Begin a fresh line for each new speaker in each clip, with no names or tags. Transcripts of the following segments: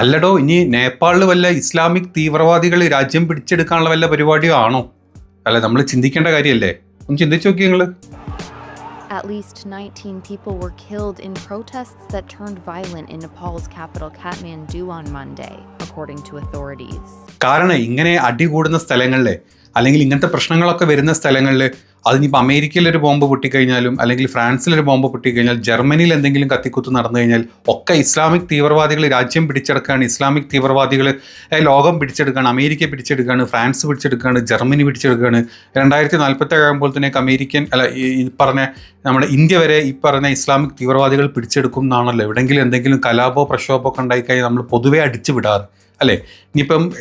അല്ലടോ ഇനി നേപ്പാളിൽ വല്ല ഇസ്ലാമിക് തീവ്രവാദികൾ രാജ്യം പിടിച്ചെടുക്കാനുള്ള വല്ല പരിപാടിയോ ആണോ? അല്ല നമ്മൾ ചിന്തിക്കേണ്ട കാര്യമല്ലേ ഒന്ന് ചിന്തിച്ചു നോക്കി നിങ്ങൾ
At least 19 people were killed in protests that turned violent in Nepal's capital Kathmandu on Monday, according to authorities.
കാരണം ഇങ്ങനെ അടി കൂടുന്ന സ്ഥലങ്ങളിൽ അല്ലെങ്കിൽ ഇങ്ങനത്തെ പ്രശ്നങ്ങളൊക്കെ വരുന്ന സ്ഥലങ്ങളിൽ അതിനിപ്പോൾ അമേരിക്കയിലൊരു ബോംബ് പൊട്ടിക്കഴിഞ്ഞാലും അല്ലെങ്കിൽ ഫ്രാൻസിലൊരു ബോംബ് പൊട്ടിക്കഴിഞ്ഞാൽ ജർമ്മനിയിൽ എന്തെങ്കിലും കത്തിക്കുത്ത് നടന്നു കഴിഞ്ഞാൽ ഒക്കെ ഇസ്ലാമിക് തീവ്രവാദികൾ രാജ്യം പിടിച്ചെടുക്കുകയാണ് ഇസ്ലാമിക് തീവ്രവാദികൾ ലോകം പിടിച്ചെടുക്കുകയാണ് അമേരിക്ക പിടിച്ചെടുക്കുകയാണ് ഫ്രാൻസ് പിടിച്ചെടുക്കുകയാണ് ജർമ്മനി പിടിച്ചെടുക്കുകയാണ് രണ്ടായിരത്തി നാൽപ്പത്തി തന്നെ അമേരിക്കൻ അല്ല ഈ പറഞ്ഞ നമ്മുടെ ഇന്ത്യ വരെ ഈ പറഞ്ഞ ഇസ്ലാമിക് തീവ്രവാദികൾ പിടിച്ചെടുക്കും എന്നാണല്ലോ. എവിടെയെങ്കിലും എന്തെങ്കിലും കലാപോ പ്രക്ഷോഭമോ ഒക്കെ ഉണ്ടായിക്കഴിഞ്ഞാൽ നമ്മൾ പൊതുവെ അടിച്ചു വിടാറ്. അല്ലേ? ഇനിയിപ്പം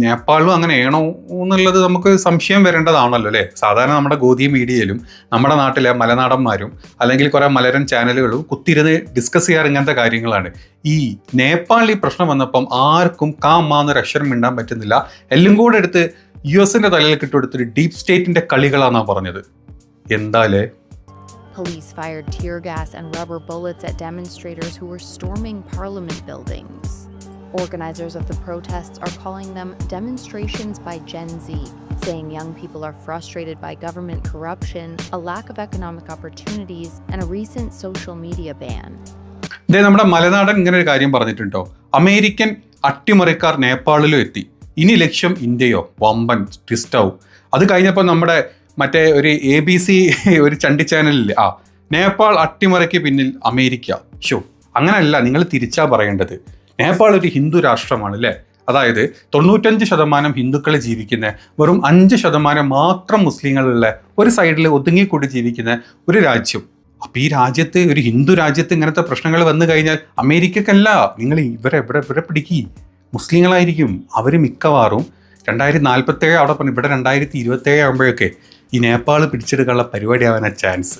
നേപ്പാളിലും അങ്ങനെയാണോ എന്നുള്ളത് നമുക്ക് സംശയം വരേണ്ടതാണല്ലോ അല്ലേ? സാധാരണ നമ്മുടെ ഗോതി മീഡിയയിലും നമ്മുടെ നാട്ടിലെ മലനാടന്മാരും അല്ലെങ്കിൽ കുറേ മലരൻ ചാനലുകളും കുത്തിരുന്ന് ഡിസ്കസ് ചെയ്യാറ് ഇങ്ങനത്തെ കാര്യങ്ങളാണ്. ഈ നേപ്പാളിൽ പ്രശ്നം വന്നപ്പം ആർക്കും കാമാന്നൊരു അക്ഷരം മിണ്ടാൻ പറ്റുന്നില്ല. എല്ലാം കൂടെ എടുത്ത് യു എസിന്റെ തലയിൽ കിട്ടുകൊടുത്തൊരു ഡീപ് സ്റ്റേറ്റിന്റെ കളികളാണെന്നാണ് പറഞ്ഞത്. എന്താലേ
Police fired tear gas and rubber bullets at demonstrators who were storming parliament buildings. Organizers of the protests are calling them demonstrations by Gen Z, saying young people are frustrated by government corruption, a lack of economic opportunities, and a recent social media ban.
നമ്മുടെ മലനാടൻ ഇങ്ങനെ ഒരു കാര്യം പറഞ്ഞിട്ടുണ്ടോ American അട്ടിമറിക്കാർ നേപ്പാളിലും എത്തി ഇനി ലക്ഷ്യം ഇന്ത്യയോ വമ്പൻ ട്വിസ്റ്റാവും അത് കഴിഞ്ഞപ്പോൾ നമ്മുടെ മറ്റേ ഒരു എ ബി സി ഒരു ചണ്ടി ചാനലിൽ ആ നേപ്പാൾ അട്ടിമറിക്ക് പിന്നിൽ അമേരിക്ക ഷോ അങ്ങനല്ല നിങ്ങൾ തിരിച്ചാ പറയേണ്ടത് നേപ്പാൾ ഒരു ഹിന്ദു രാഷ്ട്രമാണ് അല്ലേ അതായത് തൊണ്ണൂറ്റഞ്ച് ശതമാനം ഹിന്ദുക്കൾ ജീവിക്കുന്ന വെറും അഞ്ച് ശതമാനം മാത്രം മുസ്ലിങ്ങളുള്ള ഒരു സൈഡിൽ ഒതുങ്ങിക്കൂടി ജീവിക്കുന്ന ഒരു രാജ്യം. അപ്പം ഈ രാജ്യത്ത് ഒരു ഹിന്ദു രാജ്യത്ത് ഇങ്ങനത്തെ പ്രശ്നങ്ങൾ വന്നു കഴിഞ്ഞാൽ അമേരിക്കക്കല്ല നിങ്ങൾ ഇവരെ ഇവിടെ ഇവിടെ പിടിക്കി. മുസ്ലിങ്ങളായിരിക്കും. അവർ മിക്കവാറും രണ്ടായിരത്തി നാൽപ്പത്തേഴ് അവിടെ പറഞ്ഞു ഇവിടെ രണ്ടായിരത്തി ഇരുപത്തേഴ് ആകുമ്പോഴൊക്കെ ഈ നേപ്പാൾ പിടിച്ചെടുക്കാനുള്ള പരിപാടി ആവാനാ ചാൻസ്.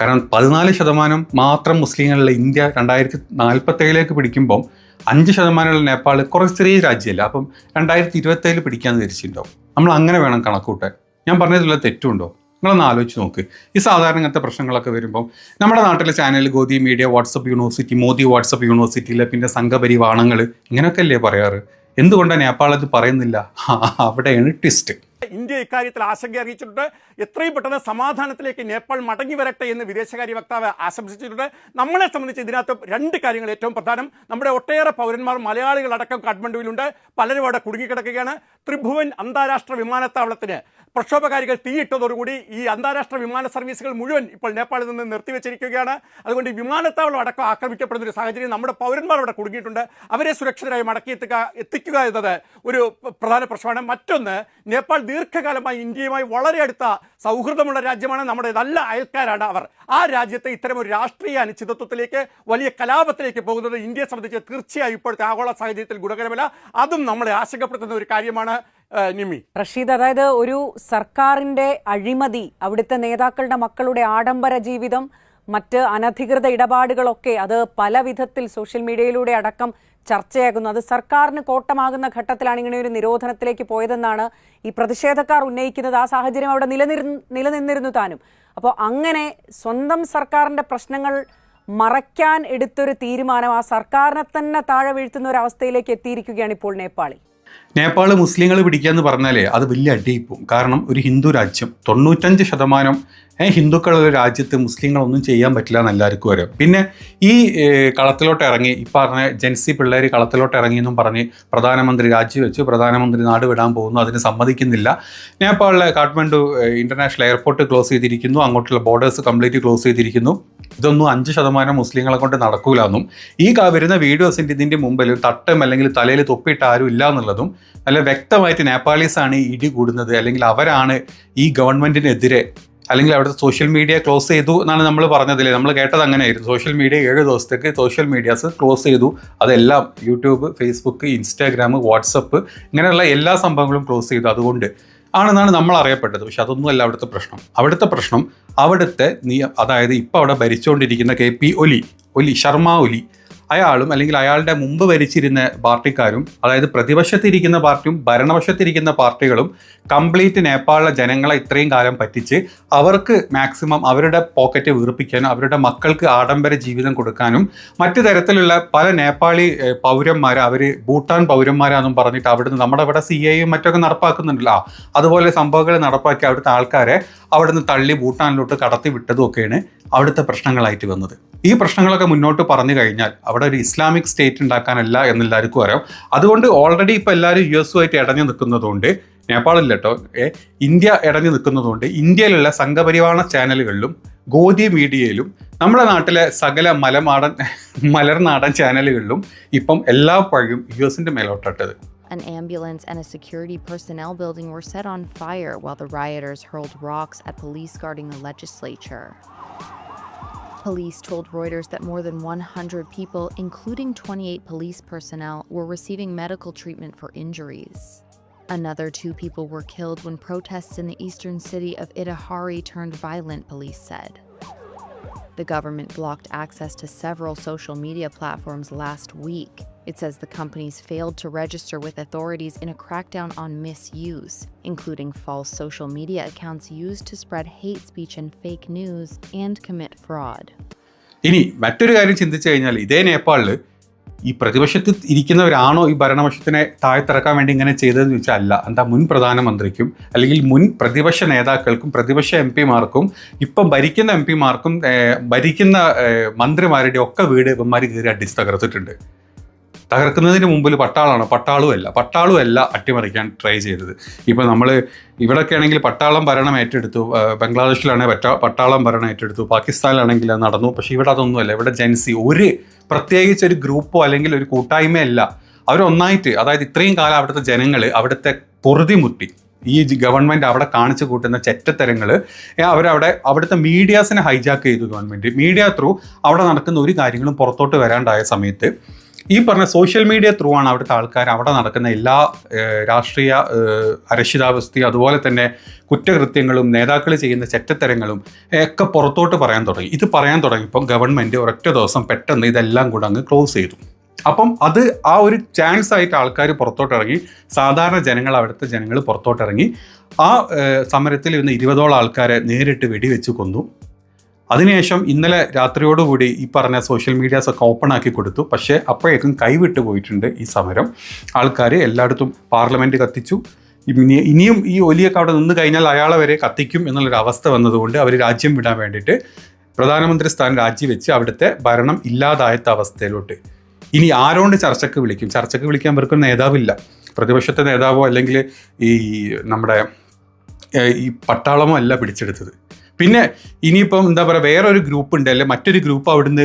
കാരണം പതിനാല് ശതമാനം മാത്രം മുസ്ലിങ്ങളുള്ള ഇന്ത്യ രണ്ടായിരത്തി നാൽപ്പത്തേഴിലേക്ക് പിടിക്കുമ്പം അഞ്ച് ശതമാനമുള്ള നേപ്പാൾ കുറേ ചെറിയ രാജ്യമല്ല. അപ്പം രണ്ടായിരത്തി ഇരുപത്തേഴിൽ പിടിക്കാൻ ധരിച്ചിട്ടുണ്ടാവും നമ്മൾ അങ്ങനെ വേണം കണക്കൂട്ടാൻ. ഞാൻ പറഞ്ഞതിലുള്ള തെറ്റുണ്ടോ? നിങ്ങളൊന്ന് ആലോചിച്ച് നോക്ക്. ഈ സാധാരണ ഇങ്ങനത്തെ പ്രശ്നങ്ങളൊക്കെ വരുമ്പോൾ നമ്മുടെ നാട്ടിലെ channel godi media WhatsApp university Modi WhatsApp യൂണിവേഴ്സിറ്റിയിലെ പിന്നെ സംഘപരിവാണങ്ങൾ ഇങ്ങനെയൊക്കെ അല്ലേ പറയാറ്? എന്തുകൊണ്ടാണ് നേപ്പാൾ അത് പറയുന്നില്ല? അവിടെയാണ് ട്വിസ്റ്റ്
ഇന്ത്യ ഇക്കാര്യത്തിൽ ആശങ്ക അറിയിച്ചിട്ടുണ്ട്. എത്രയും പെട്ടെന്ന് സമാധാനത്തിലേക്ക് നേപ്പാൾ മടങ്ങി വരട്ടെ എന്ന് വിദേശകാര്യ വക്താവ് ആശംസിച്ചിട്ടുണ്ട്. നമ്മളെ സംബന്ധിച്ച് ഇതിനകത്ത് രണ്ട് കാര്യങ്ങൾ ഏറ്റവും പ്രധാനം. നമ്മുടെ ഒട്ടേറെ പൗരന്മാർ മലയാളികളടക്കം കാഠ്മണ്ഡുവിലുണ്ട്. പലരും അവിടെ കുടുങ്ങിക്കിടക്കുകയാണ്. ത്രിഭുവൻ അന്താരാഷ്ട്ര വിമാനത്താവളത്തിന് പ്രക്ഷോഭകാരികൾ തീയിട്ടതോടുകൂടി ഈ അന്താരാഷ്ട്ര വിമാന സർവീസുകൾ മുഴുവൻ ഇപ്പോൾ നേപ്പാളിൽ നിന്ന് നിർത്തിവെച്ചിരിക്കുകയാണ്. അതുകൊണ്ട് വിമാനത്താവളം അടക്കം ആക്രമിക്കപ്പെടുന്ന ഒരു സാഹചര്യം നമ്മുടെ പൗരന്മാർ അവിടെ കുടുങ്ങിയിട്ടുണ്ട്. അവരെ സുരക്ഷിതരായി മടക്കി എത്തുക എത്തിക്കുക എന്നത് ഒരു പ്രധാന പ്രശ്നമാണ്. മറ്റൊന്ന് നേപ്പാൾ ദീർഘകാലമായി ഇന്ത്യയുമായി വളരെ അടുത്ത സൗഹൃദമുള്ള രാജ്യമാണ് നമ്മുടെ നല്ല അയൽക്കാരാണ് അവർ. ആ രാജ്യത്തെ ഇത്തരം ഒരു രാഷ്ട്രീയ അനിശ്ചിതത്വത്തിലേക്ക് വലിയ കലാപത്തിലേക്ക് പോകുന്നത് ഇന്ത്യയെ സംബന്ധിച്ച് തീർച്ചയായും ഇപ്പോഴത്തെ ആഗോള സാഹചര്യത്തിൽ ഗുണകരമല്ല. അതും നമ്മളെ ആശങ്കപ്പെടുത്തുന്ന ഒരു കാര്യമാണ്. നിമി.
റഷീദ് അതായത് ഒരു സർക്കാരിന്റെ അഴിമതി അവിടുത്തെ നേതാക്കളുടെ മക്കളുടെ ആഡംബര ജീവിതം മറ്റ് അനധികൃത ഇടപാടുകളൊക്കെ അത് പല വിധത്തിൽ സോഷ്യൽ മീഡിയയിലൂടെ അടക്കം ചർച്ചയാകുന്നു. അത് സർക്കാരിന് കോട്ടമാകുന്ന ഘട്ടത്തിലാണ് ഇങ്ങനെ ഒരു നിരോധനത്തിലേക്ക് പോയതെന്നാണ് ഈ പ്രതിഷേധക്കാർ ഉന്നയിക്കുന്നത്. ആ സാഹചര്യം അവിടെ നിലനിന്നിരുന്നു താനും. അപ്പോൾ അങ്ങനെ സ്വന്തം സർക്കാരിന്റെ പ്രശ്നങ്ങൾ മറയ്ക്കാൻ എടുത്തൊരു തീരുമാനം ആ സർക്കാരിനെ തന്നെ താഴെ വീഴ്ത്തുന്ന ഒരു അവസ്ഥയിലേക്ക് എത്തിയിരിക്കുകയാണ് ഇപ്പോൾ നേപ്പാളിൽ.
നേപ്പാൾ മുസ്ലിങ്ങൾ പിടിക്കുക പിടിക്കാന്ന് പറഞ്ഞാലേ അത് വലിയ അടിയിപ്പോവും കാരണം ഒരു ഹിന്ദു രാജ്യം തൊണ്ണൂറ്റഞ്ച് ശതമാനം ഹിന്ദുക്കളുള്ള രാജ്യത്ത് മുസ്ലിങ്ങളൊന്നും ചെയ്യാൻ പറ്റില്ല എന്ന് എല്ലാവർക്കും അറിയാം. പിന്നെ ഈ കളത്തിലോട്ട് ഇറങ്ങി ഈ പറഞ്ഞ ജെൻസി പിള്ളേർ കളത്തിലോട്ട് ഇറങ്ങി എന്നും പറഞ്ഞ് പ്രധാനമന്ത്രി രാജിവെച്ചു പ്രധാനമന്ത്രി നാട് വിടാൻ പോകുന്നു അതിന് സമ്മതിക്കുന്നില്ല. നേപ്പാളിലെ കാഠ്മണ്ഡു ഇന്റർനാഷണൽ എയർപോർട്ട് ക്ലോസ് ചെയ്തിരിക്കുന്നു അങ്ങോട്ടുള്ള ബോർഡേഴ്സ് കംപ്ലീറ്റ് ക്ലോസ് ചെയ്തിരിക്കുന്നു. ഇതൊന്നും അഞ്ച് ശതമാനം മുസ്ലിങ്ങളെ കൊണ്ട് നടക്കൂലെന്നും ഈ വരുന്ന വീഡിയോസിന്റെ ഇതിന്റെ മുമ്പിൽ തട്ടം അല്ലെങ്കിൽ തലയിൽ തൊപ്പിയിട്ട് ആരും ഇല്ല എന്നുള്ളതും നല്ല വ്യക്തമായിട്ട് നേപ്പാളീസ് ആണ് ഇടി കൂടുന്നത് അല്ലെങ്കിൽ അവരാണ് ഈ ഗവൺമെന്റിനെതിരെ അല്ലെങ്കിൽ അവിടുത്തെ സോഷ്യൽ മീഡിയ ക്ലോസ് ചെയ്തു എന്നാണ് നമ്മൾ പറഞ്ഞതില്ലേ നമ്മൾ കേട്ടത് അങ്ങനെയായിരുന്നു. സോഷ്യൽ മീഡിയ ഏഴ് ദിവസത്തേക്ക് സോഷ്യൽ മീഡിയാസ് ക്ലോസ് ചെയ്തു. അതെല്ലാം യൂട്യൂബ് ഫേസ്ബുക്ക് ഇൻസ്റ്റാഗ്രാം വാട്സപ്പ് ഇങ്ങനെയുള്ള എല്ലാ സംഭവങ്ങളും ക്ലോസ് ചെയ്തു. അതുകൊണ്ട് ആണെന്നാണ് നമ്മൾ അറിയപ്പെട്ടത്. പക്ഷെ അതൊന്നുമല്ല അവിടുത്തെ പ്രശ്നം. അവിടുത്തെ പ്രശ്നം അവിടുത്തെ നീ അതായത് ഇപ്പോൾ അവിടെ ഭരിച്ചുകൊണ്ടിരിക്കുന്ന കെ പി ഒലി ഒലി ശർമ്മ ഒലി അയാളും അല്ലെങ്കിൽ അയാളുടെ മുമ്പ് ഭരിച്ചിരുന്ന പാർട്ടിക്കാരും അതായത് പ്രതിപക്ഷത്തിരിക്കുന്ന പാർട്ടിയും ഭരണപക്ഷത്തിരിക്കുന്ന പാർട്ടികളും കംപ്ലീറ്റ് നേപ്പാളിലെ ജനങ്ങളെ ഇത്രയും കാലം പറ്റിച്ച് അവർക്ക് മാക്സിമം അവരുടെ പോക്കറ്റ് വീർപ്പിക്കാനും അവരുടെ മക്കൾക്ക് ആഡംബര ജീവിതം കൊടുക്കാനും മറ്റു തരത്തിലുള്ള പല നേപ്പാളി പൗരന്മാരെ അവർ ഭൂട്ടാൻ പൗരന്മാരാണെന്നും പറഞ്ഞിട്ട് അവിടുന്ന് നമ്മുടെ ഇവിടെ സി ഐയും മറ്റൊക്കെ നടപ്പാക്കുന്നുണ്ടല്ലോ. അതുപോലെ സംഭവങ്ങൾ നടപ്പാക്കി അവിടുത്തെ ആൾക്കാരെ അവിടുന്ന് തള്ളി ഭൂട്ടാനിലോട്ട് കടത്തി വിട്ടതും ഒക്കെയാണ് അവിടുത്തെ പ്രശ്നങ്ങളായിട്ട് വന്നത്. ഈ പ്രശ്നങ്ങളൊക്കെ മുന്നോട്ട് പറഞ്ഞു കഴിഞ്ഞാൽ അവിടെ ഒരു ഇസ്ലാമിക് സ്റ്റേറ്റ് ഉണ്ടാക്കാനല്ല എന്ന് എല്ലാവർക്കും അറിയാം അതുകൊണ്ട് ഓൾറെഡി ഇപ്പോൾ എല്ലാവരും യു എസുമായിട്ട് ഇടഞ്ഞു നിൽക്കുന്നതുകൊണ്ട് നേപ്പാളിൽ കേട്ടോ ഇന്ത്യ ഇടഞ്ഞു നിൽക്കുന്നതുകൊണ്ട് ഇന്ത്യയിലുള്ള സംഘപരിവാണ ചാനലുകളിലും ഗോതി മീഡിയയിലും നമ്മുടെ നാട്ടിലെ സകല മലമാടൻ മലർനാടൻ ചാനലുകളിലും ഇപ്പം എല്ലാ പഴിയും യു എസിന്റെ മേലോട്ടിട്ടത്
An ambulance and a security personnel building were set on fire while the rioters hurled rocks at police guarding the legislature. Police told Reuters that more than 100 people, including 28 police personnel, were receiving medical treatment for injuries. Another two people were killed when protests in the eastern city of Itahari turned violent, police said. The government blocked access to several social media platforms last week. It says the companies failed to register with authorities in a crackdown on misuse, including false social media accounts used to spread hate speech and fake news and commit fraud.
ഇനി മറ്റൊരു കാര്യം ചിന്തിച്ചു കഴിഞ്ഞാൽ ഇതേ നേപ്പാളിൽ ഈ പ്രതിപക്ഷത്തിൽ ഇരിക്കുന്നവരാണോ ഈ ഭരണപക്ഷത്തിനെ താഴ്ത്തിറക്കാൻ വേണ്ടി ഇങ്ങനെ ചെയ്തതെന്ന് ചോദിച്ചാൽ അല്ല എന്താ മുൻ പ്രധാനമന്ത്രിക്കും അല്ലെങ്കിൽ മുൻ പ്രതിപക്ഷ നേതാക്കൾക്കും പ്രതിപക്ഷ എം പിമാർക്കും ഇപ്പം ഭരിക്കുന്ന എം പിമാർക്കും ഭരിക്കുന്ന മന്ത്രിമാരുടെ ഒക്കെ വീട് ഇവന്മാർ കയറി അടിച്ച് തകർത്തിട്ടുണ്ട് തകർക്കുന്നതിന് മുമ്പിൽ പട്ടാളാണ് പട്ടാളും അല്ല പട്ടാളും അല്ല അട്ടിമറിക്കാൻ ട്രൈ ചെയ്തത്. ഇപ്പം നമ്മൾ ഇവിടെയൊക്കെ ആണെങ്കിൽ പട്ടാളം ഭരണം ഏറ്റെടുത്തു. ബംഗ്ലാദേശിലാണെങ്കിൽ പട്ടാ പട്ടാളം ഭരണം ഏറ്റെടുത്തു. പാകിസ്ഥാനിലാണെങ്കിൽ അത് നടന്നു. പക്ഷേ ഇവിടെ അതൊന്നുമല്ല. ഇവിടെ ജൻസി ഒരു പ്രത്യേകിച്ച് ഒരു ഗ്രൂപ്പോ അല്ലെങ്കിൽ ഒരു കൂട്ടായ്മയല്ല. അവരൊന്നായിട്ട് അതായത് ഇത്രയും കാലം അവിടുത്തെ ജനങ്ങൾ അവിടുത്തെ പൊറുതി മുട്ടി. ഈ ഗവൺമെന്റ് അവിടെ കാണിച്ചു കൂട്ടുന്ന ചെറ്റത്തരങ്ങൾ അവരവിടെ അവിടുത്തെ മീഡിയാസിനെ ഹൈജാക്ക് ചെയ്തു ഗവൺമെന്റ് മീഡിയ ത്രൂ അവിടെ നടക്കുന്ന ഒരു കാര്യങ്ങളും പുറത്തോട്ട് വരാണ്ടായ സമയത്ത് ഈ പറഞ്ഞ സോഷ്യൽ മീഡിയ ത്രൂ ആണ് അവിടുത്തെ ആൾക്കാർ അവിടെ നടക്കുന്ന എല്ലാ രാഷ്ട്രീയ അരക്ഷിതാവസ്ഥയും അതുപോലെ തന്നെ കുറ്റകൃത്യങ്ങളും നേതാക്കൾ ചെയ്യുന്ന ചെറ്റത്തരങ്ങളും ഒക്കെ പുറത്തോട്ട് പറയാൻ തുടങ്ങി. ഇത് പറയാൻ തുടങ്ങിയപ്പോൾ ഗവൺമെന്റ് ഒരൊറ്റ ദിവസം പെട്ടെന്ന് ഇതെല്ലാം കൂടെ അങ്ങ് ക്ലോസ് ചെയ്തു. അപ്പം അത് ആ ഒരു ചാൻസ് ആയിട്ട് ആൾക്കാർ പുറത്തോട്ടിറങ്ങി സാധാരണ ജനങ്ങൾ അവിടുത്തെ ജനങ്ങൾ പുറത്തോട്ടിറങ്ങി ആ സമരത്തിൽ ഇന്ന് ഇരുപതോളം ആൾക്കാരെ നേരിട്ട് വെടിവെച്ച് കൊന്നു. അതിനുശേഷം ഇന്നലെ രാത്രിയോടുകൂടി ഈ പറഞ്ഞ സോഷ്യൽ മീഡിയാസ് ഒക്കെ ഓപ്പൺ ആക്കി കൊടുത്തു. പക്ഷേ അപ്പോഴേക്കും കൈവിട്ട് പോയിട്ടുണ്ട് ഈ സമരം. ആൾക്കാർ എല്ലായിടത്തും പാർലമെന്റ് കത്തിച്ചു. ഇനിയും ഈ ഒലിയൊക്കെ അവിടെ നിന്ന് കഴിഞ്ഞാൽ അയാളെ വരെ കത്തിക്കും എന്നുള്ളൊരു അവസ്ഥ വന്നതുകൊണ്ട് അവർ രാജ്യം വിടാൻ വേണ്ടിയിട്ട് പ്രധാനമന്ത്രി സ്ഥാനം രാജിവെച്ച് അവിടുത്തെ ഭരണം ഇല്ലാതായത്ത അവസ്ഥയിലോട്ട്. ഇനി ആരോണ്ട് ചർച്ചയ്ക്ക് വിളിക്കും? ചർച്ചയ്ക്ക് വിളിക്കാൻ ഇവർക്കൊരു നേതാവില്ല. പ്രതിപക്ഷത്തെ നേതാവോ അല്ലെങ്കിൽ ഈ നമ്മുടെ ഈ പട്ടാളമോ അല്ല പിടിച്ചെടുത്തത്. പിന്നെ ഇനിയിപ്പം എന്താ പറയുക വേറൊരു ഗ്രൂപ്പ് ഉണ്ട് അല്ലെ മറ്റൊരു ഗ്രൂപ്പ് അവിടുന്ന്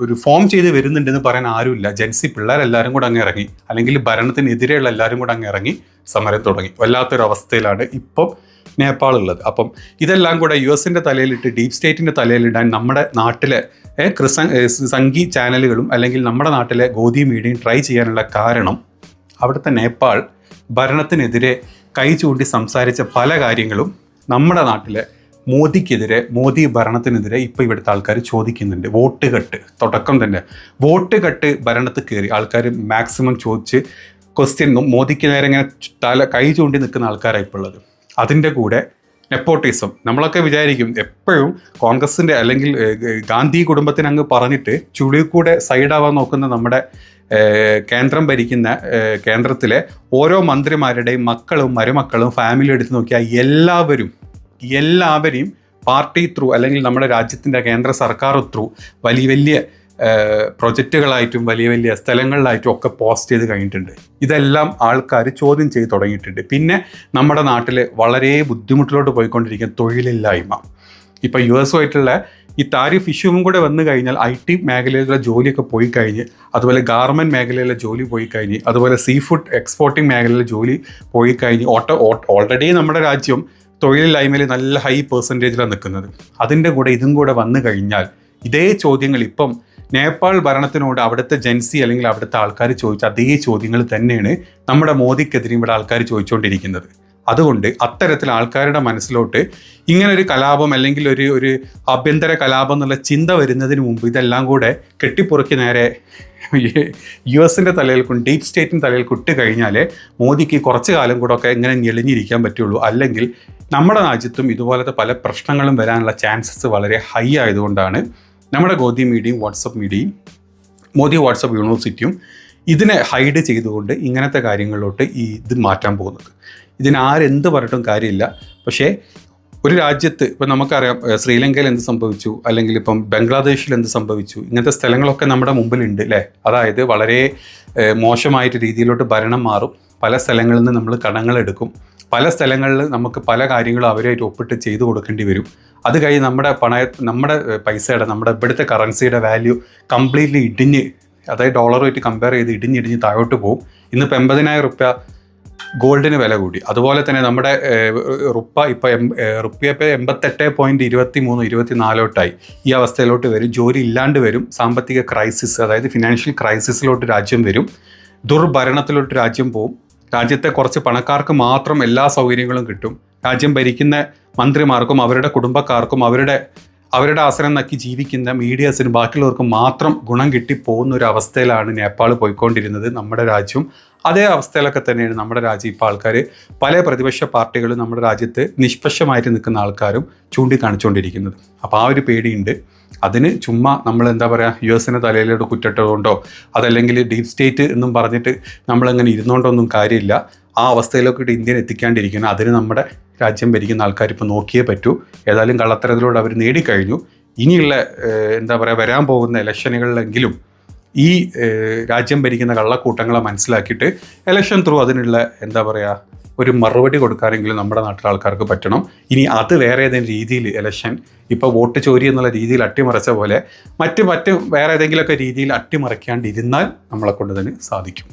ഒരു ഫോം ചെയ്ത് വരുന്നുണ്ടെന്ന് പറയാൻ ആരുമില്ല. ജൻസി പിള്ളേരെല്ലാവരും കൂടെ അങ്ങ് ഇറങ്ങി. അല്ലെങ്കിൽ ഭരണത്തിനെതിരെയുള്ള എല്ലാവരും കൂടെ അങ്ങ് ഇറങ്ങി സമരം തുടങ്ങി. വല്ലാത്തൊരു അവസ്ഥയിലാണ് ഇപ്പം നേപ്പാൾ ഉള്ളത്. അപ്പം ഇതെല്ലാം കൂടെ യു എസിന്റെ തലയിലിട്ട് ഡീപ് സ്റ്റേറ്റിന്റെ തലയിലിടാൻ നമ്മുടെ നാട്ടിലെ ക്രിസ സംഗീ ചാനലുകളും അല്ലെങ്കിൽ നമ്മുടെ നാട്ടിലെ ഗോതി മീഡിയയും ട്രൈ ചെയ്യാനുള്ള കാരണം അവിടുത്തെ നേപ്പാൾ ഭരണത്തിനെതിരെ കൈ ചൂണ്ടി സംസാരിച്ച പല കാര്യങ്ങളും നമ്മുടെ നാട്ടിലെ മോദിക്കെതിരെ മോദി ഭരണത്തിനെതിരെ ഇപ്പോൾ ഇവിടുത്തെ ആൾക്കാർ ചോദിക്കുന്നുണ്ട്. വോട്ട് കെട്ട് തുടക്കം തന്നെ. വോട്ട് കെട്ട് ഭരണത്തിൽ കയറി ആൾക്കാർ മാക്സിമം ചോദിച്ച് ക്വസ്റ്റ്യൻ മോദിക്ക് നേരെ ഇങ്ങനെ തല കൈ ചൂണ്ടി നിൽക്കുന്ന ആൾക്കാരാണ് ഇപ്പോൾ ഉള്ളത്. അതിന്റെ കൂടെ നെപ്പോട്ടിസം നമ്മളൊക്കെ വിചാരിക്കും എപ്പോഴും കോൺഗ്രസിന്റെ അല്ലെങ്കിൽ ഗാന്ധി കുടുംബത്തിന് അങ്ങ് പറഞ്ഞിട്ട് ചുളി കൂടെ സൈഡാവാൻ നോക്കുന്ന നമ്മുടെ കേന്ദ്രം ഭരിക്കുന്ന കേന്ദ്രത്തിലെ ഓരോ മന്ത്രിമാരുടെയും മക്കളും മരുമക്കളും ഫാമിലി എടുത്ത് നോക്കിയാൽ എല്ലാവരും എല്ലാവരെയും പാർട്ടി ത്രൂ അല്ലെങ്കിൽ നമ്മുടെ രാജ്യത്തിന്റെ കേന്ദ്ര സർക്കാർ ത്രൂ വലിയ വലിയ പ്രൊജക്റ്റുകളായിട്ടും വലിയ വലിയ സ്ഥലങ്ങളിലായിട്ടും ഒക്കെ പോസ്റ്റ് ചെയ്ത് കഴിഞ്ഞിട്ടുണ്ട്. ഇതെല്ലാം ആൾക്കാർ ചോദ്യം ചെയ്ത് തുടങ്ങിയിട്ടുണ്ട്. പിന്നെ നമ്മുടെ നാട്ടിൽ വളരെ ബുദ്ധിമുട്ടിലോട്ട് പോയിക്കൊണ്ടിരിക്കുന്ന തൊഴിലില്ലായ്മ. ഇപ്പോൾ യു എസുമായിട്ടുള്ള ഈ താരിഫ് ഇഷ്യൂവും കൂടെ വന്നു കഴിഞ്ഞാൽ ഐ ടി മേഖലയിലുള്ള ജോലിയൊക്കെ പോയി കഴിഞ്ഞ് അതുപോലെ ഗാർമെന്റ് മേഖലയിലെ ജോലി പോയി കഴിഞ്ഞ് അതുപോലെ സീ ഫുഡ് എക്സ്പോർട്ടിംഗ് മേഖലയിലെ ജോലി പോയി കഴിഞ്ഞ് ഓട്ടോ ഓൾറെഡി നമ്മുടെ രാജ്യം തൊഴിലില്ലായ്മയിൽ നല്ല ഹൈ പെർസെന്റേജിലാണ് നിൽക്കുന്നത് അതിന്റെ കൂടെ ഇതും കൂടെ വന്നു കഴിഞ്ഞാൽ ഇതേ ചോദ്യങ്ങൾ ഇപ്പം നേപ്പാൾ ഭരണത്തിനോട് അവിടുത്തെ ജൻസി അല്ലെങ്കിൽ അവിടുത്തെ ആൾക്കാർ ചോദിച്ച അതേ ചോദ്യങ്ങൾ തന്നെയാണ് നമ്മുടെ മോദിക്കെതിരെ ഇവിടെ ആൾക്കാർ ചോദിച്ചുകൊണ്ടിരിക്കുന്നത് അതുകൊണ്ട് അത്തരത്തിൽ ആൾക്കാരുടെ മനസ്സിലോട്ട് ഇങ്ങനെ ഒരു കലാപം അല്ലെങ്കിൽ ഒരു ഒരു ആഭ്യന്തര കലാപം എന്നുള്ള ചിന്ത വരുന്നതിന് മുമ്പ് ഇതെല്ലാം കൂടെ കെട്ടിപ്പുറക്കി നേരെ യു എസിന്റെ തലയിൽ കൊണ്ട് ഡീപ് സ്റ്റേറ്റിന്റെ തലയിൽ കുട്ടി കഴിഞ്ഞാൽ മോദിക്ക് കുറച്ച് കാലം കൂടെ ഒക്കെ ഇങ്ങനെ ഞെളിഞ്ഞിരിക്കാൻ പറ്റുള്ളൂ. അല്ലെങ്കിൽ നമ്മുടെ രാജ്യത്തും ഇതുപോലത്തെ പല പ്രശ്നങ്ങളും വരാനുള്ള ചാൻസസ് വളരെ ഹൈ ആയതുകൊണ്ടാണ് നമ്മുടെ ഗോദി മീഡിയയും വാട്സപ്പ് മീഡിയയും മോദി വാട്സപ്പ് യൂണിവേഴ്സിറ്റിയും ഇതിനെ ഹൈഡ് ചെയ്തുകൊണ്ട് ഇങ്ങനത്തെ കാര്യങ്ങളിലോട്ട് ഈ ഇത് മാറ്റാൻ പോകുന്നത്. ഇതിന് ആരെന്ത് പറഞ്ഞിട്ടും കാര്യമില്ല. പക്ഷേ ഒരു രാജ്യത്ത് ഇപ്പം നമുക്കറിയാം ശ്രീലങ്കയിൽ എന്ത് സംഭവിച്ചു? അല്ലെങ്കിൽ ഇപ്പം ബംഗ്ലാദേശിൽ എന്ത് സംഭവിച്ചു? ഇങ്ങനത്തെ സ്ഥലങ്ങളൊക്കെ നമ്മുടെ മുമ്പിലുണ്ട് അല്ലേ? അതായത് വളരെ മോശമായിട്ട് രീതിയിലോട്ട് ഭരണം മാറും. പല സ്ഥലങ്ങളിൽ നിന്ന് നമ്മൾ കടങ്ങളെടുക്കും പല സ്ഥലങ്ങളിൽ നമുക്ക് പല കാര്യങ്ങളും അവരായിട്ട് ഒപ്പിട്ട് ചെയ്തു കൊടുക്കേണ്ടി വരും. അത് കഴിഞ്ഞ് നമ്മുടെ പണയ നമ്മുടെ പൈസയുടെ നമ്മുടെ ഇവിടുത്തെ കറൻസിയുടെ വാല്യൂ കംപ്ലീറ്റ്ലി ഇടിഞ്ഞ് അതായത് ഡോളറുമായിട്ട് കമ്പയർ ചെയ്ത് ഇടിഞ്ഞിടിഞ്ഞ് താഴോട്ട് പോകും ഇന്നിപ്പോൾ എൺപതിനായിരം റുപ്യ ഗോൾഡിന് വില കൂടി. അതുപോലെ തന്നെ നമ്മുടെ റുപ്പ ഇപ്പോൾ എം റുപ്യ ഇപ്പോൾ എൺപത്തെട്ട് പോയിന്റ് ഇരുപത്തി മൂന്ന് ഇരുപത്തി നാലോട്ടായി ഈ അവസ്ഥയിലോട്ട് വരും. ജോലി ഇല്ലാണ്ട് വരും. സാമ്പത്തിക ക്രൈസിസ് അതായത് ഫിനാൻഷ്യൽ ക്രൈസിസിലോട്ട് രാജ്യം വരും. ദുർഭരണത്തിലോട്ട് രാജ്യം പോവും. രാജ്യത്തെ കുറച്ച് പണക്കാർക്ക് മാത്രം എല്ലാ സൗകര്യങ്ങളും കിട്ടും. രാജ്യം ഭരിക്കുന്ന മന്ത്രിമാർക്കും അവരുടെ കുടുംബക്കാർക്കും അവരുടെ അവരുടെ ആശ്രയം നക്കി ജീവിക്കുന്ന മീഡിയസിന് ബാക്കിയുള്ളവർക്ക് മാത്രം ഗുണം കിട്ടി പോകുന്ന ഒരു അവസ്ഥയിലാണ് നേപ്പാൾ പോയിക്കൊണ്ടിരുന്നത് നമ്മുടെ രാജ്യം. അതേ അവസ്ഥയിലൊക്കെ തന്നെയാണ് നമ്മുടെ രാജ്യം ഇപ്പോൾ ആൾക്കാർ പല പ്രതിപക്ഷ പാർട്ടികളും നമ്മുടെ രാജ്യത്ത് നിഷ്പക്ഷമായിട്ട് നിൽക്കുന്ന ആൾക്കാരും ചൂണ്ടിക്കാണിച്ചുകൊണ്ടിരിക്കുന്നത്. അപ്പോൾ ആ ഒരു പേടിയുണ്ട്. അതിന് ചുമ്മാ നമ്മൾ എന്താ പറയുക യു എസിന് തലയിലോട്ട് കുറ്റിട്ടതുകൊണ്ടോ അതല്ലെങ്കിൽ ഡീപ് സ്റ്റേറ്റ് എന്നും പറഞ്ഞിട്ട് നമ്മളങ്ങനെ ഇരുന്നുകൊണ്ടൊന്നും കാര്യമില്ല. ആ അവസ്ഥയിലൊക്കെ ഇന്ത്യൻ എത്തിക്കാണ്ടിരിക്കുന്നു. അതിന് നമ്മുടെ രാജ്യം ഭരിക്കുന്ന ആൾക്കാർ ഇപ്പോൾ നോക്കിയേ പറ്റൂ. ഏതായാലും കള്ളത്തരത്തിലൂടെ അവർ നേടിക്കഴിഞ്ഞു. ഇനിയുള്ള എന്താ പറയുക വരാൻ പോകുന്ന ഇലക്ഷനുകളിലെങ്കിലും ഈ രാജ്യം ഭരിക്കുന്ന കള്ളക്കൂട്ടങ്ങളെ മനസ്സിലാക്കിയിട്ട് ഇലക്ഷൻ ത്രൂ അതിനുള്ള എന്താ പറയുക ഒരു മറുപടി കൊടുക്കാനെങ്കിലും നമ്മുടെ നാട്ടിലെ ആൾക്കാർക്ക് പറ്റണം. ഇനി അത് വേറെ ഏതെങ്കിലും രീതിയിൽ ഇലക്ഷൻ ഇപ്പോൾ വോട്ട് ചോരി എന്നുള്ള രീതിയിൽ അട്ടിമറിച്ച പോലെ മറ്റ് മറ്റ് വേറെ ഏതെങ്കിലുമൊക്കെ രീതിയിൽ അട്ടിമറിക്കാണ്ടിരുന്നാൽ നമ്മളെ കൊണ്ട് തന്നെ സാധിക്കും.